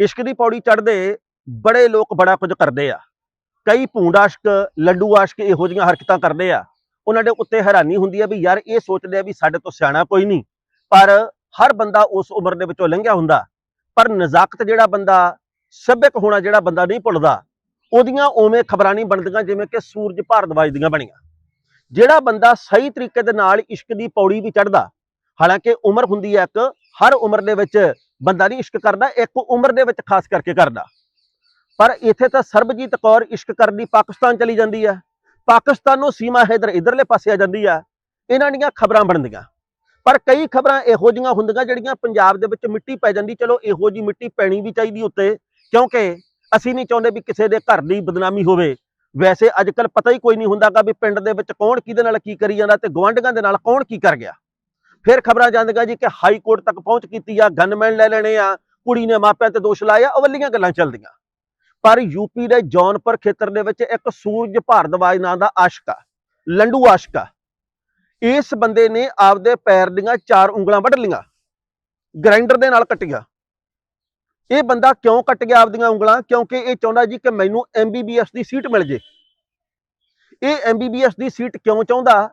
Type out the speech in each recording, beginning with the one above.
ਇਸ਼ਕ ਦੀ ਪੌੜੀ ਚੜ੍ਹਦੇ ਬੜੇ ਲੋਕ ਬੜਾ ਕੁਝ ਕਰਦੇ ਆ। ਕਈ ਭੂੰਡ ਆਸ਼ਕ, ਲੱਡੂ ਆਸ਼ਕ ਇਹੋ ਜਿਹੀਆਂ ਹਰਕਤਾਂ ਕਰਦੇ ਆ। ਉਹਨਾਂ ਦੇ ਉੱਤੇ ਹੈਰਾਨੀ ਹੁੰਦੀ ਆ ਵੀ ਯਾਰ ਇਹ ਸੋਚਦੇ ਆ ਵੀ ਸਾਡੇ ਤੋਂ ਸਿਆਣਾ ਕੋਈ ਨਹੀਂ, ਪਰ ਹਰ ਬੰਦਾ ਉਸ ਉਮਰ ਦੇ ਵਿੱਚੋਂ ਲੰਘਿਆ ਹੁੰਦਾ। ਪਰ ਨਜ਼ਾਕਤ ਜਿਹੜਾ ਬੰਦਾ, ਸੱਭਿਅਕ ਹੋਣਾ ਜਿਹੜਾ ਬੰਦਾ ਨਹੀਂ ਭੁੱਲਦਾ, ਉਹਦੀਆਂ ਉਵੇਂ ਖਬਰਾਂ ਨਹੀਂ ਬਣਦੀਆਂ ਜਿਵੇਂ ਕਿ ਸੂਰਜ ਭਾਰਦਵਾਜ ਦੀਆਂ ਬਣੀਆਂ। ਜਿਹੜਾ ਬੰਦਾ ਸਹੀ ਤਰੀਕੇ ਦੇ ਨਾਲ ਇਸ਼ਕ ਦੀ ਪੌੜੀ ਵੀ ਚੜਦਾ ਹਾਲਾਂਕਿ ਉਮਰ ਹੁੰਦੀ ਹੈ ਇੱਕ, ਹਰ ਉਮਰ ਦੇ ਵਿੱਚ ਬੰਦਾ ਨਹੀਂ ਇਸ਼ਕ ਕਰਦਾ, ਇੱਕ ਉਮਰ ਦੇ ਵਿੱਚ ਖਾਸ ਕਰਕੇ ਕਰਦਾ। ਪਰ ਇੱਥੇ ਤਾਂ ਸਰਬਜੀਤ ਕੌਰ ਇਸ਼ਕ ਕਰਦੀ, ਪਾਕਿਸਤਾਨ ਚਲੀ ਜਾਂਦੀ ਹੈ ਪਾਕਿਸਤਾਨੋਂ ਸੀਮਾ ਹੈਦਰ ਇਧਰਲੇ ਪਾਸੇ ਆ ਜਾਂਦੀ ਆ। ਇਹਨਾਂ ਦੀਆਂ ਖਬਰਾਂ ਬਣਦੀਆਂ। ਪਰ ਕਈ ਖਬਰਾਂ ਇਹੋ ਜਿਹੀਆਂ ਹੁੰਦੀਆਂ ਜਿਹੜੀਆਂ ਪੰਜਾਬ ਦੇ ਵਿੱਚ ਮਿੱਟੀ ਪੈ ਜਾਂਦੀ। ਚਲੋ, ਇਹੋ ਜੀ ਮਿੱਟੀ ਪੈਣੀ ਵੀ ਚਾਹੀਦੀ ਉੱਤੇ, ਕਿਉਂਕਿ ਅਸੀਂ ਨਹੀਂ ਚਾਹੁੰਦੇ ਵੀ ਕਿਸੇ ਦੇ ਘਰ ਦੀ ਬਦਨਾਮੀ ਹੋਵੇ। ਵੈਸੇ ਅੱਜ ਕੱਲ ਪਤਾ ਹੀ ਕੋਈ ਨਹੀਂ ਹੁੰਦਾਗਾ ਵੀ ਪਿੰਡ ਦੇ ਵਿੱਚ ਕੌਣ ਕਿਹਦੇ ਨਾਲ ਕੀ ਕਰੀ ਜਾਂਦਾ ਤੇ ਗਵਾਂਢੀਆਂ ਦੇ ਨਾਲ ਕੌਣ ਕੀ ਕਰ ਗਿਆ। ਫਿਰ ਖਬਰਾਂ ਜਾਂਦੀਆਂ ਜੀ ਕਿ ਹਾਈ ਕੋਰਟ ਤੱਕ ਪਹੁੰਚ ਕੀਤੀ ਆ ਗਨਮੈਨ ਲੈ ਲੈਣੇ ਆ, ਕੁੜੀ ਨੇ ਮਾਪਿਆਂ ਤੇ ਦੋਸ਼ ਲਾਇਆ ਅਵਲੀਆਂ ਗੱਲਾਂ ਚੱਲਦੀਆਂ। ਪਰ ਯੂਪੀ ਦੇ ਜੌਨਪੁਰ ਖੇਤਰ ਦੇ ਵਿੱਚ ਇੱਕ ਸੂਰਜ ਭਾਰਦਵਾਜ ਨਾਂ ਦਾ ਆਸ਼ਕ ਆ, ਲੰਡੂ ਆਸ਼ਕ ਆ। ਇਸ ਬੰਦੇ ਨੇ ਆਪਦੇ ਪੈਰ ਦੀਆਂ ਚਾਰ ਉਂਗਲਾਂ ਵੱਢ ਲੀਆਂ ਗ੍ਰਾਈਂਡਰ ਦੇ ਨਾਲ ਕੱਟੀਆਂ। ਇਹ ਬੰਦਾ ਕਿਉਂ ਕੱਟ ਗਿਆ ਆਪਦੀਆਂ ਉਂਗਲਾਂ? ਕਿਉਂਕਿ ਇਹ ਚਾਹੁੰਦਾ ਜੀ ਕਿ ਮੈਨੂੰ ਐਮਬੀਬੀਐਸ ਦੀ ਸੀਟ ਮਿਲ ਜੇ। ਇਹ ਐਮਬੀਬੀਐਸ ਦੀ ਸੀਟ ਕਿਉਂ ਚਾਹੁੰਦਾ?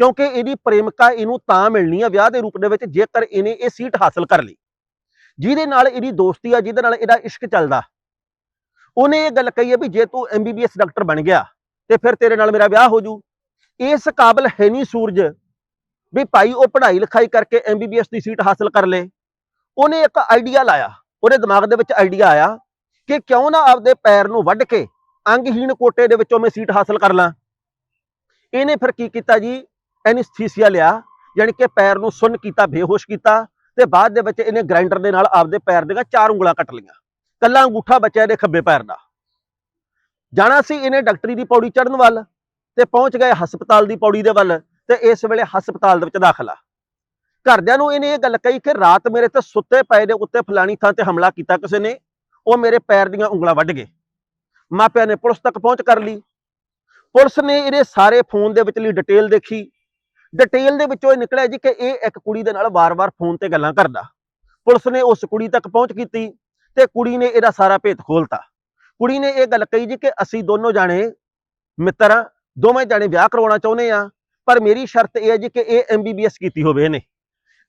ਕਿਉਂਕਿ ਇਹਦੀ ਪ੍ਰੇਮਿਕਾ ਇਹਨੂੰ ਤਾਂ ਮਿਲਣੀ ਆ ਵਿਆਹ ਦੇ ਰੂਪ ਦੇ ਵਿੱਚ ਜੇਕਰ ਇਹਨੇ ਇਹ ਸੀਟ ਹਾਸਲ ਕਰ ਲਈ। ਜਿਹਦੇ ਨਾਲ ਇਹਦੀ ਦੋਸਤੀ ਆ, ਜਿਹਦੇ ਨਾਲ ਇਹਦਾ ਇਸ਼ਕ ਚੱਲਦਾ। ਉਹਨੇ ਇਹ ਗੱਲ ਕਹੀ ਹੈ ਵੀ ਜੇ ਤੂੰ ਐਮਬੀਬੀਐਸ ਡਾਕਟਰ ਬਣ ਗਿਆ, ਤੇ ਫਿਰ ਤੇਰੇ ਨਾਲ ਮੇਰਾ ਵਿਆਹ ਹੋ ਜੂ। ਇਸ ਕਾਬਲ ਹੈ ਨਹੀਂ ਸੂਰਜ ਵੀ ਭਾਈ ਉਹ ਪੜ੍ਹਾਈ ਲਿਖਾਈ ਕਰਕੇ ਐਮਬੀਬੀਐਸ ਦੀ ਸੀਟ ਹਾਸਲ ਕਰ ਲੇ। ਉਹਨੇ ਇੱਕ ਆਈਡੀਆ ਲਾਇਆ, ਉਹਦੇ ਦਿਮਾਗ ਦੇ ਵਿੱਚ ਆਈਡੀਆ ਆਇਆ ਕਿ ਕਿਉਂ ਨਾ ਆਪਦੇ ਪੈਰ ਨੂੰ ਵੱਢ ਕੇ ਅੰਗਹੀਣ ਕੋਟੇ ਦੇ ਵਿੱਚੋਂ ਮੈਂ ਸੀਟ ਹਾਸਲ ਕਰ ਲਾਂ। ਇਹਨੇ ਫਿਰ ਕੀ ਕੀਤਾ ਜੀ? ਐਨਸਥੀਸੀਆ ਲਿਆ ਯਾਨੀ ਕਿ ਪੈਰ ਨੂੰ ਸੁੰਨ ਕੀਤਾ, ਬੇਹੋਸ਼ ਕੀਤਾ, ਤੇ ਬਾਅਦ ਦੇ ਵਿੱਚ ਇਹਨੇ ਗ੍ਰਾਈਂਡਰ ਦੇ ਨਾਲ ਆਪਦੇ ਪੈਰ ਦੀਆਂ ਚਾਰ ਉਂਗਲਾਂ ਕੱਟ ਲਈਆਂ। ਕੱਲਾ ਅੰਗੂਠਾ ਬਚਿਆ ਇਹਦੇ ਖੱਬੇ ਪੈਰ ਦਾ। ਜਾਣਾ ਸੀ ਇਹਨੇ ਡਾਕਟਰੀ ਦੀ ਪੌੜੀ ਚੜਨ ਵੱਲ ਤੇ ਪਹੁੰਚ ਗਏ ਹਸਪਤਾਲ ਦੀ ਪੌੜੀ ਦੇ ਵੱਲ ਤੇ ਇਸ ਵੇਲੇ ਹਸਪਤਾਲ ਦੇ ਵਿੱਚ ਦਾਖਲਾ ਘਰਦਿਆਂ ਨੂੰ ਇਹਨੇ ਇਹ ਗੱਲ ਕਹੀ ਕਿ ਰਾਤ ਮੇਰੇ ਤੇ ਸੁੱਤੇ ਪਏ ਦੇ ਉੱਤੇ ਫਲਾਣੀ ਥਾਂ ਤੇ ਹਮਲਾ ਕੀਤਾ ਕਿਸੇ ਨੇ, ਉਹ ਮੇਰੇ ਪੈਰ ਦੀਆਂ ਉਂਗਲਾਂ ਵੱਢ ਗਏ। ਮਾਪਿਆਂ ਨੇ ਪੁਲਿਸ ਤੱਕ ਪਹੁੰਚ ਕਰ ਲਈ। ਪੁਲਿਸ ਨੇ ਇਹਦੇ ਸਾਰੇ ਫੋਨ ਦੇ ਵਿਚਲੀ ਡਿਟੇਲ ਦੇਖੀ ਡਿਟੇਲ ਦੇ ਵਿੱਚੋਂ ਇਹ ਨਿਕਲਿਆ ਜੀ ਕਿ ਇਹ ਇੱਕ ਕੁੜੀ ਦੇ ਨਾਲ ਵਾਰ-ਵਾਰ ਫੋਨ ਤੇ ਗੱਲਾਂ ਕਰਦਾ। ਪੁਲਿਸ ਨੇ ਉਸ ਕੁੜੀ ਤੱਕ ਪਹੁੰਚ ਕੀਤੀ ਤੇ ਕੁੜੀ ਨੇ ਇਹਦਾ ਸਾਰਾ ਭੇਤ ਖੋਲਤਾ। ਕੁੜੀ ਨੇ ਇਹ ਗੱਲ ਕਹੀ ਜੀ ਕਿ ਅਸੀਂ ਦੋਨੋਂ ਜਾਣੇ ਮਿੱਤਰ ਆ ਦੋਵੇਂ ਜਾਣੇ ਵਿਆਹ ਕਰਵਾਉਣਾ ਚਾਹੁੰਦੇ ਆ ਪਰ ਮੇਰੀ ਸ਼ਰਤ ਇਹ ਹੈ ਜੀ ਕਿ ਇਹ ਐਮਬੀਬੀਐਸ ਕੀਤੀ ਹੋਵੇ ਇਹਨੇ।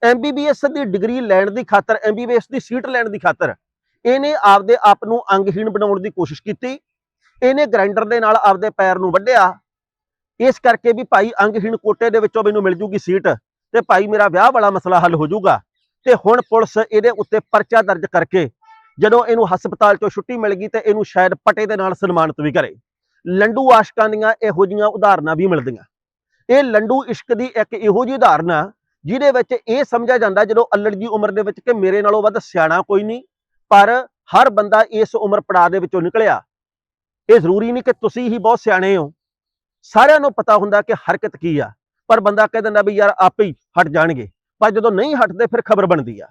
ਐਮਬੀਬੀਐਸ ਦੀ ਡਿਗਰੀ ਲੈਣ ਦੀ ਖਾਤਰ ਐਮਬੀਬੀਐਸ ਦੀ ਸੀਟ ਲੈਣ ਦੀ ਖਾਤਰ ਇਹਨੇ ਆਪਦੇ ਆਪ ਨੂੰ ਅੰਗਹੀਣ ਬਣਾਉਣ ਦੀ ਕੋਸ਼ਿਸ਼ ਕੀਤੀ। ਇਹਨੇ ਗ੍ਰਾਈਂਡਰ ਦੇ ਨਾਲ ਆਪਦੇ ਪੈਰ ਨੂੰ ਵੱਢਿਆ। ਇਸ ਕਰਕੇ ਵੀ ਭਾਈ ਅੰਗਹੀਣ ਕੋਟੇ ਦੇ ਵਿੱਚੋਂ ਮੈਨੂੰ ਮਿਲ ਜੂਗੀ ਸੀਟ ਤੇ ਭਾਈ ਮੇਰਾ ਵਿਆਹ ਵਾਲਾ ਮਸਲਾ ਹੱਲ ਹੋ ਜਾਊਗਾ ਤੇ ਹੁਣ ਪੁਲਿਸ ਇਹਦੇ ਉੱਤੇ ਪਰਚਾ ਦਰਜ ਕਰਕੇ ਜਦੋਂ ਇਹਨੂੰ ਹਸਪਤਾਲ ਚੋਂ ਛੁੱਟੀ ਮਿਲ ਗਈ ਤੇ ਇਹਨੂੰ ਸ਼ਾਇਦ ਪਟੇ ਦੇ ਨਾਲ ਸਨਮਾਨਿਤ ਵੀ ਕਰੇ। ਲੰਡੂ ਆਸ਼ਕਾਂ ਦੀਆਂ ਇਹੋ ਜੀਆਂ ਉਦਾਹਰਨਾਂ ਵੀ ਮਿਲਦੀਆਂ। ਇਹ ਲੰਡੂ ਇਸ਼ਕ ਦੀ ਇੱਕ ਇਹੋ ਜਿਹੀ ਉਦਾਹਰਨ ਆ, ਜਿਹਦੇ ਵਿੱਚ ਇਹ ਸਮਝਿਆ ਜਾਂਦਾ ਜਦੋਂ ਅਲੜ ਦੀ ਉਮਰ ਦੇ ਵਿੱਚ ਕਿ ਮੇਰੇ ਨਾਲੋਂ ਵੱਧ ਸਿਆਣਾ ਕੋਈ ਨਹੀਂ, ਪਰ ਹਰ ਬੰਦਾ ਇਸ ਉਮਰ ਪੜਾਅ ਦੇ ਵਿੱਚੋਂ ਨਿਕਲਿਆ। ਇਹ ਜ਼ਰੂਰੀ ਨਹੀਂ ਕਿ ਤੁਸੀਂ ਹੀ ਬਹੁਤ ਸਿਆਣੇ ਹੋ। ਸਾਰਿਆਂ ਨੂੰ ਪਤਾ ਹੁੰਦਾ ਕਿ ਹਰਕਤ ਕੀ ਆ। ਪਰ ਬੰਦਾ ਕਹਿ ਦਿੰਦਾ ਵੀ ਯਾਰ ਆਪੇ ਹੀ ਹਟ ਜਾਣਗੇ। ਪਰ ਜਦੋਂ ਨਹੀਂ ਹਟਦੇ, ਫਿਰ ਖਬਰ ਬਣਦੀ ਆ।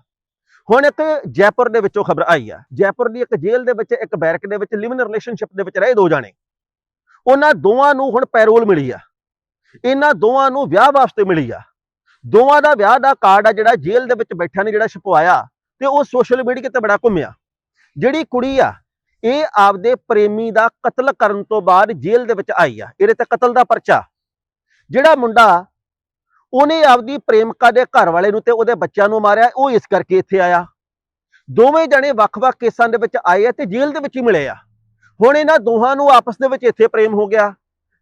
ਹੁਣ ਇੱਕ ਜੈਪੁਰ ਦੇ ਵਿੱਚੋਂ ਖਬਰ ਆਈ ਆ। ਜੈਪੁਰ ਦੀ ਇੱਕ ਜੇਲ੍ਹ ਦੇ ਵਿੱਚ, ਇੱਕ ਬੈਰਕ ਦੇ ਵਿੱਚ, ਲਿਵਿੰਗ ਰਿਲੇਸ਼ਨਸ਼ਿਪ ਦੇ ਵਿੱਚ ਰਹੇ ਦੋ ਜਾਣੇ। ਉਹਨਾਂ ਦੋਵਾਂ ਨੂੰ ਹੁਣ ਪੈਰੋਲ ਮਿਲੀ ਆ। ਇਹਨਾਂ ਦੋਵਾਂ ਨੂੰ ਵਿਆਹ ਵਾਸਤੇ ਮਿਲੀ ਆ। ਦੋਵਾਂ ਦਾ ਵਿਆਹ ਦਾ ਕਾਰਡ ਆ ਜਿਹੜਾ ਜੇਲ੍ਹ ਦੇ ਵਿੱਚ ਬੈਠਿਆਂ ਨੇ ਜਿਹੜਾ ਛਪਵਾਇਆ ਤੇ ਉਹ ਸੋਸ਼ਲ ਮੀਡੀਆ ਤੇ ਬੜਾ ਘੁੰਮਿਆ। ਜਿਹੜੀ ਕੁੜੀ ਆ ਇਹ ਆਪਦੇ ਪ੍ਰੇਮੀ ਦਾ ਕਤਲ ਕਰਨ ਤੋਂ ਬਾਅਦ ਜੇਲ੍ਹ ਦੇ ਵਿੱਚ ਆਈ ਆ, ਇਹਦੇ ਤੇ ਕਤਲ ਦਾ ਪਰਚਾ। ਜਿਹੜਾ ਮੁੰਡਾ ਉਹਨੇ ਆਪਦੀ ਪ੍ਰੇਮਿਕਾ ਦੇ ਘਰ ਵਾਲੇ ਨੂੰ ਤੇ ਉਹਦੇ ਬੱਚਿਆਂ ਨੂੰ ਮਾਰਿਆ, ਉਹ ਇਸ ਕਰਕੇ ਇੱਥੇ ਆਇਆ। ਦੋਵੇਂ ਜਣੇ ਵੱਖ-ਵੱਖ ਕੇਸਾਂ ਦੇ ਵਿੱਚ ਆਏ ਆ ਤੇ ਜੇਲ੍ਹ ਦੇ ਵਿੱਚ ਹੀ ਮਿਲੇ ਆ। ਹੁਣ ਇਹਨਾਂ ਦੋਹਾਂ ਨੂੰ ਆਪਸ ਦੇ ਵਿੱਚ ਇੱਥੇ ਪ੍ਰੇਮ ਹੋ ਗਿਆ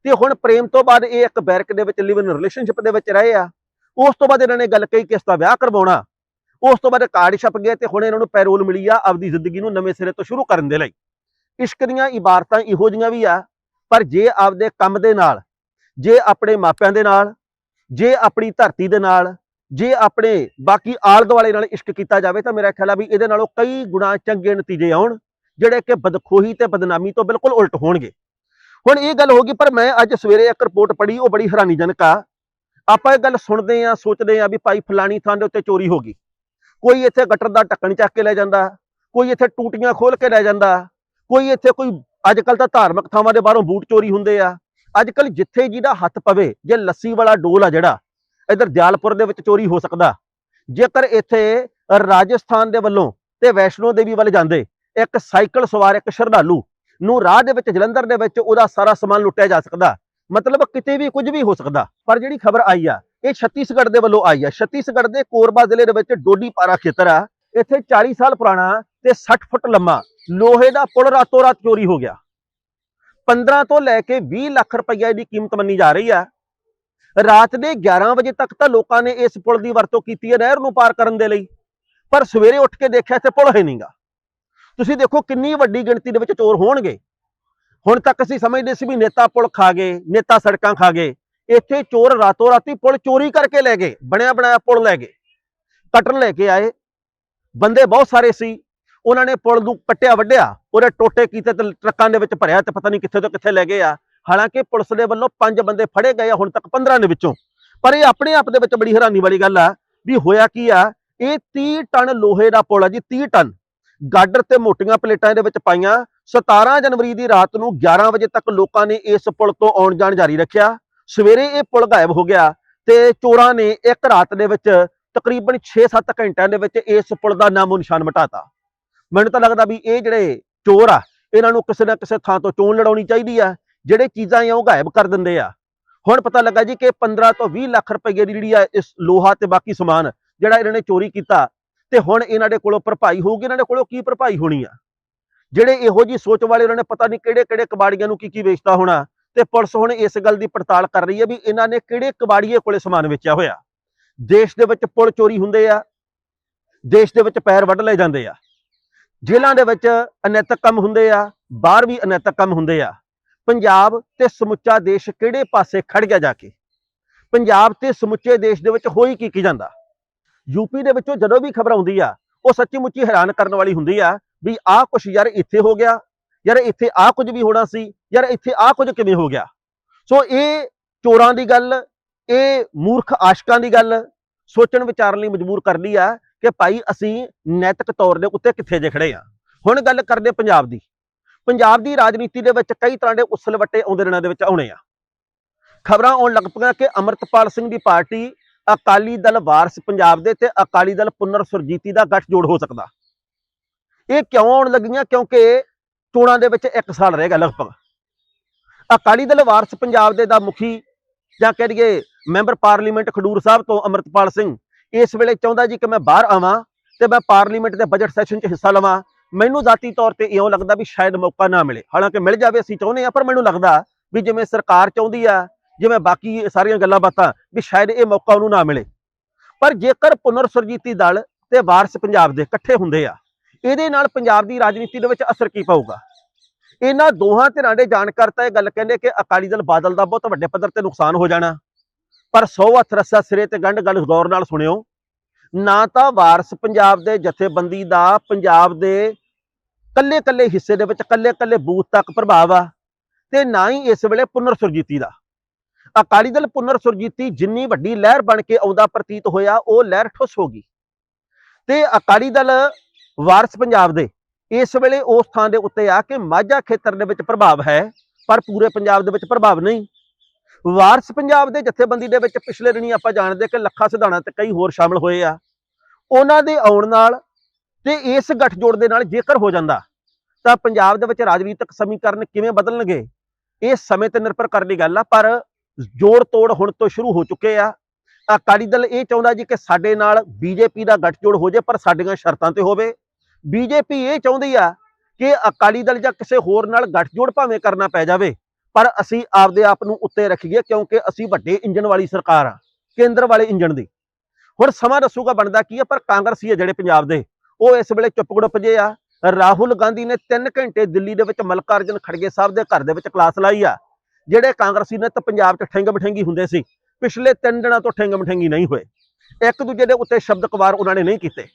ਤੇ ਹੁਣ ਪ੍ਰੇਮ ਤੋਂ ਬਾਅਦ ਇਹ ਇੱਕ ਬੈਰਕ ਦੇ ਵਿੱਚ ਲਿਵ ਇਨ ਰਿਲੇਸ਼ਨਸ਼ਿਪ ਦੇ ਵਿੱਚ ਰਹੇ ਆ। ਉਸ ਤੋਂ ਬਾਅਦ ਇਹਨਾਂ ਨੇ ਗੱਲ ਕਹੀ ਕਿ ਇਸ ਦਾ ਵਿਆਹ ਕਰਵਾਉਣਾ। ਉਸ ਤੋਂ ਬਾਅਦ ਕਾਰਡ ਛਪ ਗਿਆ ਤੇ ਹੁਣ ਇਹਨਾਂ ਨੂੰ ਪੈਰੋਲ ਮਿਲੀ ਆ ਆਪਦੀ ਜ਼ਿੰਦਗੀ ਨੂੰ ਨਵੇਂ ਸਿਰੇ ਤੋਂ ਸ਼ੁਰੂ ਕਰਨ ਦੇ ਲਈ। ਇਸ਼ਕ ਦੀਆਂ ਇਬਾਰਤਾਂ ਇਹੋ ਜੀਆਂ ਵੀ ਆ, ਪਰ ਜੇ ਆਪਦੇ ਕੰਮ ਦੇ ਨਾਲ, ਜੇ ਆਪਣੇ ਮਾਪਿਆਂ ਦੇ ਨਾਲ, ਜੇ ਆਪਣੀ ਧਰਤੀ ਦੇ ਨਾਲ, ਜੇ ਆਪਣੇ ਬਾਕੀ ਆਲ ਦੁਆਲੇ ਨਾਲ ਇਸ਼ਕ ਕੀਤਾ ਜਾਵੇ ਤਾਂ ਮੇਰਾ ਖਿਆਲ ਆ ਵੀ ਇਹਦੇ ਨਾਲੋਂ ਕਈ ਗੁਣਾ ਚੰਗੇ ਨਤੀਜੇ ਆਉਣ, ਜਿਹੜੇ ਕਿ ਬਦਖੋਹੀ ਤੇ ਬਦਨਾਮੀ ਤੋਂ ਬਿਲਕੁਲ ਉਲਟ ਹੋਣਗੇ। ਹੁਣ ਇਹ ਗੱਲ ਹੋ ਗਈ, ਪਰ ਮੈਂ ਅੱਜ ਸਵੇਰੇ ਇੱਕ ਰਿਪੋਰਟ ਪੜ੍ਹੀ, ਉਹ ਬੜੀ ਹੈਰਾਨੀਜਨਕ ਆ। ਆਪਾਂ ਇਹ ਗੱਲ ਸੁਣਦੇ ਆ ਸੋਚਦੇ ਆ ਵੀ ਭਾਈ ਫਲਾਣੀ ਥਾਂ ਦੇ ਉੱਤੇ ਚੋਰੀ ਹੋ ਗਈ। ਕੋਈ ਇੱਥੇ ਗਟਰ ਦਾ ਢੱਕਣ ਚੱਕ ਕੇ ਲੈ ਜਾਂਦਾ, ਕੋਈ ਇੱਥੇ ਟੂਟੀਆਂ ਖੋਲ ਕੇ ਲੈ ਜਾਂਦਾ ਕੋਈ ਇੱਥੇ ਕੋਈ ਅੱਜ ਕੱਲ ਤਾਂ ਧਾਰਮਿਕ ਥਾਵਾਂ ਦੇ ਬਾਹਰੋਂ ਬੂਟ ਚੋਰੀ ਹੁੰਦੇ ਆ। ਅੱਜ ਕੱਲ ਜਿੱਥੇ ਜਿਹਦਾ ਹੱਥ ਪਵੇ, ਜੇ ਲੱਸੀ ਵਾਲਾ ਡੋਲ ਆ ਜਿਹੜਾ, ਇਧਰ ਦਿਆਲਪੁਰ ਦੇ ਵਿੱਚ ਚੋਰੀ ਹੋ ਸਕਦਾ। ਜੇਕਰ ਇੱਥੇ ਰਾਜਸਥਾਨ ਦੇ ਵੱਲੋਂ ਤੇ ਵੈਸ਼ਨੋ ਦੇਵੀ ਵੱਲ ਜਾਂਦੇ, ਇੱਕ ਸਾਈਕਲ ਸਵਾਰ, ਇੱਕ ਸ਼ਰਧਾਲੂ ਨੂੰ ਰਾਹ ਦੇ ਵਿੱਚ, ਜਲੰਧਰ ਦੇ ਵਿੱਚ ਉਹਦਾ ਸਾਰਾ ਸਮਾਨ ਲੁੱਟਿਆ ਜਾ ਸਕਦਾ। ਮਤਲਬ ਕਿਤੇ ਵੀ ਕੁਝ ਵੀ ਹੋ ਸਕਦਾ। ਪਰ ਜਿਹੜੀ ਖਬਰ ਆਈ ਆ, ਇਹ ਛੱਤੀਸਗੜ੍ਹ ਦੇ ਵੱਲੋਂ ਆਈ ਆ। ਛੱਤੀਸਗੜ੍ਹ ਦੇ ਕੋਰਬਾ ਜ਼ਿਲ੍ਹੇ ਦੇ ਵਿੱਚ ਡੋਡੀ ਪਾਰਾ ਖੇਤਰ ਆ। ਇੱਥੇ 40 ਸਾਲ ਪੁਰਾਣਾ ਤੇ 60 ਫੁੱਟ ਲੰਮਾ ਲੋਹੇ ਦਾ ਪੁਲ ਰਾਤੋਂ ਰਾਤ ਚੋਰੀ ਹੋ ਗਿਆ। 15 ਤੋਂ ਲੈ ਕੇ 20 ਲੱਖ ਰੁਪਈਆ ਦੀ ਕੀਮਤ ਮੰਨੀ ਜਾ ਰਹੀ ਆ। ਰਾਤ ਦੇ 11 ਵਜੇ ਤੱਕ ਤਾਂ ਲੋਕਾਂ ਨੇ ਇਸ ਪੁਲ ਦੀ ਵਰਤੋਂ ਕੀਤੀ ਹੈ ਨਹਿਰ ਨੂੰ ਪਾਰ ਕਰਨ ਦੇ ਲਈ। ਪਰ ਸਵੇਰੇ ਉੱਠ ਕੇ ਦੇਖਿਆ ਇੱਥੇ ਪੁਲ ਹੈ ਨਹੀਂਗਾ ਤੁਸੀਂ ਦੇਖੋ ਕਿੰਨੀ ਵੱਡੀ ਗਿਣਤੀ ਦੇ ਵਿੱਚ ਚੋਰ ਹੋਣਗੇ। ਹੁਣ ਤੱਕ ਅਸੀਂ ਸਮਝਦੇ ਸੀ ਵੀ ਨੇਤਾ ਪੁਲ ਖਾ ਗਏ, ਨੇਤਾ ਸੜਕਾਂ ਖਾ ਗਏ। ਇੱਥੇ ਚੋਰ ਰਾਤੋਂ ਰਾਤੀ ਪੁਲ ਚੋਰੀ ਕਰਕੇ ਲੈ ਗਏ, ਬਣਿਆ ਬਣਾਇਆ ਪੁਲ ਲੈ ਗਏ। ਕਟਰ ਲੈ ਕੇ ਆਏ ਬੰਦੇ ਬਹੁਤ ਸਾਰੇ ਸੀ, ਉਹਨਾਂ ਨੇ ਪੁਲ ਨੂੰ ਕੱਟਿਆ, ਵੱਢਿਆ, ਉਹਦੇ ਟੋਟੇ ਕੀਤੇ ਤੇ ਟਰੱਕਾਂ ਦੇ ਵਿੱਚ ਭਰਿਆ ਤੇ ਪਤਾ ਨਹੀਂ ਕਿੱਥੇ ਤੋਂ ਕਿੱਥੇ ਲੈ ਗਏ ਆ। ਹਾਲਾਂਕਿ ਪੁਲਿਸ ਦੇ ਵੱਲੋਂ ਪੰਜ ਬੰਦੇ ਫੜੇ ਗਏ ਆ ਹੁਣ ਤੱਕ 15 ਦੇ ਵਿੱਚੋਂ। ਪਰ ਇਹ ਆਪਣੇ ਆਪ ਦੇ ਵਿੱਚ ਬੜੀ ਹੈਰਾਨੀ ਵਾਲੀ ਗੱਲ ਆ ਵੀ ਹੋਇਆ ਕੀ ਆ, ਇਹ 30 ਟਨ ਲੋਹੇ ਦਾ ਪੁਲ ਆ ਜੀ 30 ਟਨ। ਗਾਡਰ ਤੇ ਮੋਟੀਆਂ ਪਲੇਟਾਂ ਇਹਦੇ ਵਿੱਚ ਪਾਈਆਂ। 17 ਜਨਵਰੀ ਦੀ ਰਾਤ ਨੂੰ 11 ਵਜੇ ਤੱਕ ਲੋਕਾਂ ਨੇ ਇਸ ਪੁਲ ਤੋਂ ਆਉਣ ਜਾਣ ਜਾਰੀ ਰੱਖਿਆ। ਸਵੇਰੇ ਇਹ ਪੁਲ ਗਾਇਬ ਹੋ ਗਿਆ ਤੇ ਚੋਰਾਂ ਨੇ ਇੱਕ ਰਾਤ ਦੇ ਵਿੱਚ ਤਕਰੀਬਨ 6-7 ਘੰਟਿਆਂ ਦੇ ਵਿੱਚ ਇਸ ਪੁਲ ਦਾ ਨਾਮੋ ਨਿਸ਼ਾਨ ਮਿਟਾਤਾ। ਮੈਨੂੰ ਤਾਂ ਲੱਗਦਾ ਵੀ ਇਹ ਜਿਹੜੇ ਚੋਰ ਆ, ਇਹਨਾਂ ਨੂੰ ਕਿਸੇ ਨਾ ਕਿਸੇ ਥਾਂ ਤੋਂ ਚੋਣ ਲੜਾਉਣੀ ਚਾਹੀਦੀ ਆ, ਜਿਹੜੇ ਚੀਜ਼ਾਂ ਆ ਉਹ ਗਾਇਬ ਕਰ ਦਿੰਦੇ ਆ। ਹੁਣ ਪਤਾ ਲੱਗਾ ਜੀ ਕਿ 15 ਤੋਂ 20 ਲੱਖ ਰੁਪਏ ਦੀ ਜਿਹੜੀ ਆ ਇਸ ਲੋਹਾ ਤੇ ਬਾਕੀ ਸਮਾਨ ਜਿਹੜਾ ਇਹਨਾਂ ਨੇ ਚੋਰੀ ਕੀਤਾ, ਤੇ ਹੁਣ ਇਹਨਾਂ ਦੇ ਕੋਲੋਂ ਭਰਪਾਈ ਹੋਊਗੀ, ਇਹਨਾਂ ਦੇ ਕੋਲੋਂ ਕੀ ਭਰਪਾਈ ਹੋਣੀ ਆ? ਜਿਹੜੇ ਇਹੋ ਜੀ ਸੋਚ ਵਾਲੇ ਉਹਨਾਂ ਨੇ ਪਤਾ ਨਹੀਂ ਕਿਹੜੇ ਕਿਹੜੇ ਕਬਾੜੀਆਂ ਨੂੰ ਕੀ ਕੀ ਵੇਚਤਾ ਹੋਣਾ, ਤੇ ਪੁਲਿਸ ਹੁਣ ਇਸ ਗੱਲ ਦੀ ਪੜਤਾਲ ਕਰ ਰਹੀ ਹੈ ਵੀ ਇਹਨਾਂ ਨੇ ਕਿਹੜੇ ਕਬਾੜੀਏ ਕੋਲੇ ਸਮਾਨ ਵੇਚਿਆ ਹੋਇਆ। ਦੇਸ਼ ਦੇ ਵਿੱਚ ਪੁਲ ਚੋਰੀ ਹੁੰਦੇ ਆ, ਦੇਸ਼ ਦੇ ਵਿੱਚ ਪੈਰ ਵੱਢ ਲਏ ਜਾਂਦੇ ਆ। ਜੇਲ੍ਹਾਂ ਦੇ ਵਿੱਚ ਅਨੈਤਿਕ ਕੰਮ ਹੁੰਦੇ ਆ, ਬਾਹਰ ਵੀ ਅਨੈਤਿਕ ਕੰਮ ਹੁੰਦੇ ਆ। ਪੰਜਾਬ ਤੇ ਸਮੁੱਚਾ ਦੇਸ਼ ਕਿਹੜੇ ਪਾਸੇ ਖੜ ਗਿਆ ਜਾ ਕੇ? ਪੰਜਾਬ ਤੇ ਸਮੁੱਚੇ ਦੇਸ਼ ਦੇ ਵਿੱਚ ਹੋਈ ਕੀ ਕੀ ਜਾਂਦਾ? ਯੂਪੀ ਦੇ ਵਿੱਚੋਂ ਜਦੋਂ ਵੀ ਖਬਰ ਆਉਂਦੀ ਆ, ਉਹ ਸੱਚੀ ਮੁੱਚੀ ਹੈਰਾਨ ਕਰਨ ਵਾਲੀ ਹੁੰਦੀ ਆ ਵੀ ਆਹ ਕੁਛ ਯਾਰ ਇੱਥੇ ਹੋ ਗਿਆ, ਯਾਰ ਇੱਥੇ ਆਹ ਕੁਝ ਵੀ ਹੋਣਾ ਸੀ, ਯਾਰ ਇੱਥੇ ਆਹ ਕੁਝ ਕਿਵੇਂ ਹੋ ਗਿਆ? ਸੋ ਇਹ ਚੋਰਾਂ ਦੀ ਗੱਲ ਇਹ ਮੂਰਖ ਆਸ਼ਕਾਂ ਦੀ ਗੱਲ ਸੋਚਣ ਵਿਚਾਰਨ ਲਈ ਮਜਬੂਰ ਕਰਦੀ ਆ ਕਿ ਭਾਈ ਅਸੀਂ ਨੈਤਿਕ ਤੌਰ ਦੇ ਉੱਤੇ ਕਿੱਥੇ ਜੇ ਖੜੇ ਆ। ਹੁਣ ਗੱਲ ਕਰਦੇ ਪੰਜਾਬ ਦੀ। ਪੰਜਾਬ ਦੀ ਰਾਜਨੀਤੀ ਦੇ ਵਿੱਚ ਕਈ ਤਰ੍ਹਾਂ ਦੇ ਉਸਲਵੱਟੇ ਆਉਂਦੇ ਦਿਨਾਂ ਦੇ ਵਿੱਚ ਆਉਣੇ ਆ। ਖਬਰਾਂ ਆਉਣ ਲੱਗ ਪਈਆਂ ਕਿ ਅਮਰਤਪਾਲ ਸਿੰਘ ਦੀ ਪਾਰਟੀ ਅਕਾਲੀ ਦਲ ਵਾਰਸ ਪੰਜਾਬ ਦੇ ਤੇ ਅਕਾਲੀ ਦਲ ਪੁਨਰ ਸੁਰਜੀਤੀ ਦਾ ਗੱਠਜੋੜ ਹੋ ਸਕਦਾ। ਇਹ ਕਿਉਂ ਆਉਣ ਲੱਗੀਆਂ? ਕਿਉਂਕਿ ਚੋਣਾਂ ਦੇ ਵਿੱਚ ਇੱਕ ਸਾਲ ਰਹਿ ਗਿਆ ਲਗਭਗ। ਅਕਾਲੀ ਦਲ ਵਾਰਸ ਪੰਜਾਬ ਦੇ ਦਾ ਮੁਖੀ ਜਾਂ ਕਹਿ ਦਈਏ ਮੈਂਬਰ ਪਾਰਲੀਮੈਂਟ ਖਡੂਰ ਸਾਹਿਬ ਤੋਂ ਅਮਰਤਪਾਲ ਸਿੰਘ। ਇਸ ਵੇਲੇ ਚਾਹੁੰਦਾ ਜੀ ਕਿ ਮੈਂ ਬਾਹਰ ਆਵਾਂ ਤੇ ਮੈਂ ਪਾਰਲੀਮੈਂਟ ਦੇ ਬਜਟ ਸੈਸ਼ਨ 'ਚ ਹਿੱਸਾ ਲਵਾਂ। ਮੈਨੂੰ ਜ਼ਾਤੀ ਤੌਰ ਤੇ ਇਉਂ ਲੱਗਦਾ ਵੀ ਸ਼ਾਇਦ ਮੌਕਾ ਨਾ ਮਿਲੇ। ਹਾਲਾਂਕਿ ਮਿਲ ਜਾਵੇ, ਅਸੀਂ ਚਾਹੁੰਦੇ ਆ ਪਰ ਮੈਨੂੰ ਲੱਗਦਾ ਵੀ ਜਿਵੇਂ ਸਰਕਾਰ ਚਾਹੁੰਦੀ ਆ, ਜਿਵੇਂ ਬਾਕੀ ਸਾਰੀਆਂ ਗੱਲਾਂ ਬਾਤਾਂ, ਵੀ ਸ਼ਾਇਦ ਇਹ ਮੌਕਾ ਉਹਨੂੰ ਨਾ ਮਿਲੇ। ਪਰ ਜੇਕਰ ਪੁਨਰ ਸੁਰਜੀਤੀ ਦਲ ਤੇ ਵਾਰਸ ਪੰਜਾਬ ਦੇ ਇਕੱਠੇ ਹੁੰਦੇ ਆ, ਇਹਦੇ ਨਾਲ ਪੰਜਾਬ ਦੀ ਰਾਜਨੀਤੀ ਦੇ ਵਿੱਚ ਅਸਰ ਕੀ ਪਊਗਾ? ਇਹਨਾਂ ਦੋਹਾਂ ਧਿਰਾਂ ਦੇ ਜਾਣਕਾਰ ਤਾਂ ਇਹ ਗੱਲ ਕਹਿੰਦੇ ਕਿ ਅਕਾਲੀ ਦਲ ਬਾਦਲ ਦਾ ਬਹੁਤ ਵੱਡੇ ਪੱਧਰ ਤੇ ਨੁਕਸਾਨ ਹੋ ਜਾਣਾ। ਪਰ 100 ਹੱਥ ਰੱਸਾ ਸਿਰੇ ਤੇ ਗੰਢ ਗੱਲ ਗੌਰ ਨਾਲ ਸੁਣਿਓ। ਨਾ ਤਾਂ ਵਾਰਸ ਪੰਜਾਬ ਦੇ ਜਥੇਬੰਦੀ ਦਾ ਪੰਜਾਬ ਦੇ ਕੱਲੇ ਕੱਲੇ ਹਿੱਸੇ ਦੇ ਵਿੱਚ ਕੱਲੇ ਕੱਲੇ ਬੂਥ ਤੱਕ ਪ੍ਰਭਾਵ ਆ ਤੇ ਨਾ ਹੀ ਇਸ ਵੇਲੇ ਪੁਨਰ ਸੁਰਜੀਤੀ ਦਾ। ਅਕਾਲੀ ਦਲ ਪੁਨਰ ਸੁਰਜੀਤੀ ਜਿੰਨੀ ਵੱਡੀ ਲਹਿਰ ਬਣ ਕੇ ਆਉਂਦਾ ਪ੍ਰਤੀਤ ਹੋਇਆ, ਉਹ ਲਹਿਰ ਠੁੱਸ ਹੋ ਗਈ। ਤੇ ਅਕਾਲੀ ਦਲ ਵਾਰਸ ਪੰਜਾਬ ਦੇ ਇਸ ਵੇਲੇ ਉਸ ਥਾਂ ਦੇ ਉੱਤੇ ਆ ਕਿ ਮਾਝਾ ਖੇਤਰ ਦੇ ਵਿੱਚ ਪ੍ਰਭਾਵ ਹੈ, ਪਰ ਪੂਰੇ ਪੰਜਾਬ ਦੇ ਵਿੱਚ ਪ੍ਰਭਾਵ ਨਹੀਂ। ਵਾਰਸ ਪੰਜਾਬ ਦੇ ਜਥੇਬੰਦੀ ਦੇ ਵਿੱਚ ਪਿਛਲੇ ਦਿਨੀ ਆਪਾਂ ਜਾਣਦੇ ਕਿ ਲੱਖਾ ਸਿਧਾਣਾ ਤੇ ਕਈ ਹੋਰ ਸ਼ਾਮਲ ਹੋਏ ਆ। ਉਹਨਾਂ ਦੇ ਆਉਣ ਨਾਲ ਤੇ ਇਸ ਗੱਠਜੋੜ ਦੇ ਨਾਲ ਜੇਕਰ ਹੋ ਜਾਂਦਾ, ਤਾਂ ਪੰਜਾਬ ਦੇ ਵਿੱਚ ਰਾਜਨੀਤਿਕ ਸਮੀਕਰਨ ਕਿਵੇਂ ਬਦਲਣਗੇ, ਇਹ ਸਮੇਂ ਤੇ ਨਿਰਭਰ ਕਰਨ ਦੀ ਗੱਲ ਆ, ਪਰ ਜੋੜ ਤੋੜ ਹੁਣ ਤੋਂ ਸ਼ੁਰੂ ਹੋ ਚੁੱਕੇ ਆ। ਅਕਾਲੀ ਦਲ ਇਹ ਚਾਹੁੰਦਾ ਜੀ ਕਿ ਸਾਡੇ ਨਾਲ ਬੀਜੇਪੀ ਦਾ ਗੱਠਜੋੜ ਹੋ ਜਾਏ ਪਰ ਸਾਡੀਆਂ ਸ਼ਰਤਾਂ ਤੇ ਹੋਵੇ। ਬੀਜੇਪੀ ਇਹ ਚਾਹੁੰਦੀ ਆ ਕਿ ਅਕਾਲੀ ਦਲ ਜਾਂ ਕਿਸੇ ਹੋਰ ਨਾਲ ਗੱਠਜੋੜ ਭਾਵੇਂ ਕਰਨਾ ਪੈ ਜਾਵੇ। ਪਰ ਅਸੀਂ ਆਪਦੇ ਆਪ ਨੂੰ ਉੱਤੇ ਰੱਖੀਏ ਕਿਉਂਕਿ ਅਸੀਂ ਵੱਡੇ ਇੰਜਨ ਵਾਲੀ ਸਰਕਾਰ ਆ, ਕੇਂਦਰ ਵਾਲੇ ਇੰਜਨ ਦੀ। ਹੁਣ ਸਮਾਂ ਦੱਸੂਗਾ ਬਣਦਾ ਕੀ ਆ, ਪਰ ਕਾਂਗਰਸੀ ਆ ਜਿਹੜੇ ਪੰਜਾਬ ਦੇ, ਉਹ ਇਸ ਵੇਲੇ ਚੁੱਪ ਗੁੜਪ ਜੇ ਆ। ਰਾਹੁਲ ਗਾਂਧੀ ਨੇ 3 ਘੰਟੇ ਦਿੱਲੀ ਦੇ ਵਿੱਚ ਮਲਕਾਰਜਨ ਖੜਗੇ ਸਾਹਿਬ ਦੇ ਘਰ ਦੇ ਵਿੱਚ ਕਲਾਸ ਲਾਈ ਆ, ਜਿਹੜੇ ਕਾਂਗਰਸੀ ਨੇ ਤਾਂ ਪੰਜਾਬ 'ਚ ਠੰਗ ਮਠੰਗੀ ਹੁੰਦੇ ਸੀ। ਪਿਛਲੇ 3 ਦਿਨਾਂ ਤੋਂ ਠੰਗ ਮਠੰਗੀ ਨਹੀਂ ਹੋਏ। ਇੱਕ ਦੂਜੇ ਦੇ ਉੱਤੇ ਸ਼ਬਦ ਕਵਾਰ ਉਹਨਾਂ ਨੇ ਨਹੀਂ ਕੀਤੇ।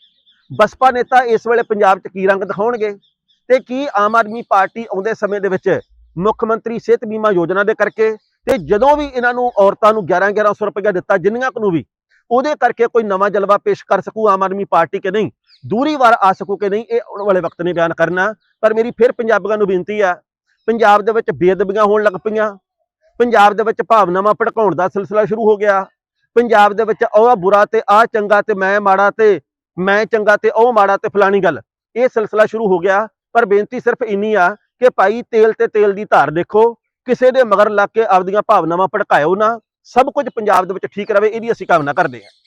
ਬਸਪਾ ਨੇਤਾ ਇਸ ਵੇਲੇ ਪੰਜਾਬ 'ਚ ਕੀ ਰੰਗ ਦਿਖਾਉਣਗੇ ਤੇ ਕੀ ਆਮ ਆਦਮੀ ਪਾਰਟੀ ਆਉਂਦੇ ਸਮੇਂ ਦੇ ਵਿੱਚ ਮੁੱਖ ਮੰਤਰੀ ਸਿਹਤ ਬੀਮਾ ਯੋਜਨਾ ਦੇ ਕਰਕੇ ਤੇ ਜਦੋਂ ਵੀ ਇਹਨਾਂ ਨੂੰ ਔਰਤਾਂ ਨੂੰ 11 1100 ਰੁਪਏ ਦਿੱਤਾ, ਜਿੰਨੀਆਂ ਨੂੰ ਵੀ, ਉਹਦੇ ਕਰਕੇ ਕੋਈ ਨਵਾਂ ਜਲਵਾ ਪੇਸ਼ ਕਰ ਸਕੂ ਆਮ ਆਦਮੀ ਪਾਰਟੀ ਕਿ ਨਹੀਂ? ਦੂਰੀ ਵਾਰ ਆ ਸਕੂ ਕਿ ਨਹੀਂ? ਇਹ ਆਉਣ ਵਾਲੇ ਵਕਤ ਨੇ ਬਿਆਨ ਕਰਨਾ। ਪਰ ਮੇਰੀ ਫਿਰ ਪੰਜਾਬੀਆਂ ਨੂੰ ਬੇਨਤੀ ਆ, ਪੰਜਾਬ ਦੇ ਵਿੱਚ ਬੇਅਦਬੀਆਂ ਹੋਣ ਲੱਗ ਪਈਆਂ। ਪੰਜਾਬ ਦੇ ਵਿੱਚ ਭਾਵਨਾਵਾਂ ਭੜਕਾਉਣ ਦਾ ਸਿਲਸਿਲਾ ਸ਼ੁਰੂ ਹੋ ਗਿਆ। ਪੰਜਾਬ ਦੇ ਵਿੱਚ ਉਹ ਬੁਰਾ ਤੇ ਆ ਚੰਗਾ ਤੇ ਮੈਂ ਮਾੜਾ ਤੇ ਮੈਂ ਚੰਗਾ ਤੇ ਉਹ ਮਾੜਾ ਤੇ ਫਲਾਣੀ ਗੱਲ, ਇਹ ਸਿਲਸਿਲਾ ਸ਼ੁਰੂ ਹੋ ਗਿਆ। ਪਰ ਬੇਨਤੀ ਸਿਰਫ ਇੰਨੀ ਆ ਕਿ ਭਾਈ ਤੇਲ ਤੇ ਤੇਲ ਦੀ ਧਾਰ ਦੇਖੋ, ਕਿਸੇ ਦੇ ਮਗਰ ਲੱਗ ਕੇ ਆਪਦੀਆਂ ਭਾਵਨਾਵਾਂ ਭੜਕਾਇਓ ਨਾ, ਸਭ ਕੁਝ ਪੰਜਾਬ ਦੇ ਵਿੱਚ ਠੀਕ ਰਵੇ, ਇਹਦੀ ਅਸੀਂ ਕਾਮਨਾ ਕਰਦੇ ਹਾਂ।